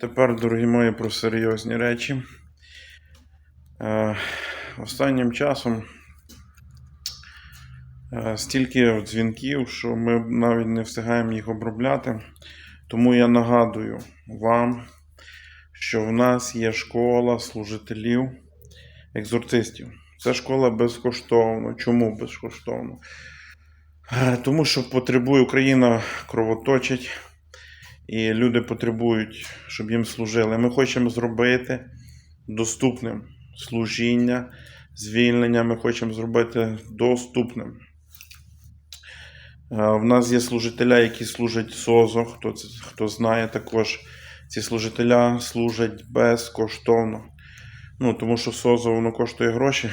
Тепер, дорогі мої, про серйозні речі. Е, останнім часом е, стільки дзвінків, що ми навіть не встигаємо їх обробляти. Тому я нагадую вам, що в нас є школа служителів екзорцистів. Це школа безкоштовно. Чому безкоштовно? Е, Тому що потребує Україна кровоточить, і люди потребують, щоб їм служили. Ми хочемо зробити доступним служіння, звільнення. Ми хочемо зробити доступним. Е, В нас є служителя, які служать СОЗО, хто, хто знає також. Ці служителя служать безкоштовно. Ну, тому що СОЗО воно коштує гроші.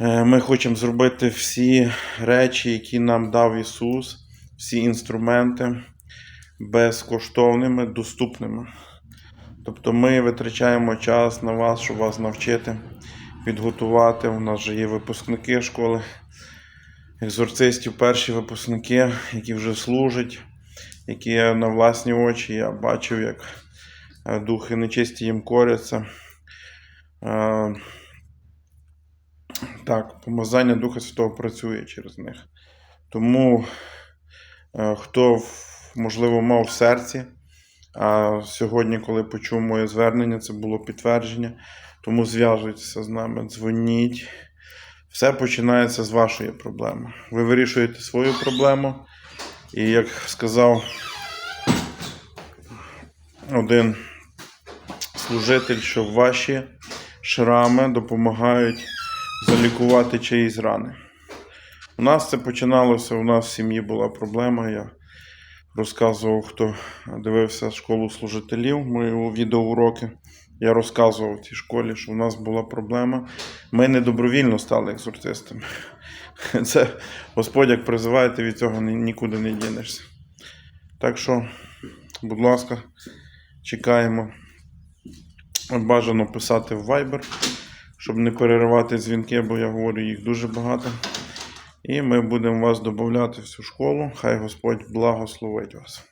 Е, Ми хочемо зробити всі речі, які нам дав Ісус, всі інструменти безкоштовними, доступними. Тобто ми витрачаємо час на вас, щоб вас навчити, підготувати. У нас вже є випускники школи, екзорцистів, перші випускники, які вже служать, які на власні очі я бачив, як е, духи нечисті їм коряться. Е, Так, помазання Духа Святого працює через них. Тому е, хто, в- можливо, мав в серці, а сьогодні, коли почув моє звернення, це було підтвердження. Тому зв'язуйтеся з нами, дзвоніть. Все починається з вашої проблеми. Ви вирішуєте свою проблему. І як сказав один служитель, що ваші шрами допомагають залікувати чиїсь рани. У нас це починалося, у нас в сім'ї була проблема. Я розказував, хто дивився школу служителів, мої відеоуроки. Я розказував в тій школі, що в нас була проблема. Ми не добровільно стали екзорцистами. Це Господь як призиває, ти від цього нікуди не дінешся. Так що, будь ласка, чекаємо. Бажано писати в Viber, щоб не переривати дзвінки, бо я говорю, їх дуже багато. І ми будемо вас додати в цю школу. Хай Господь благословить вас.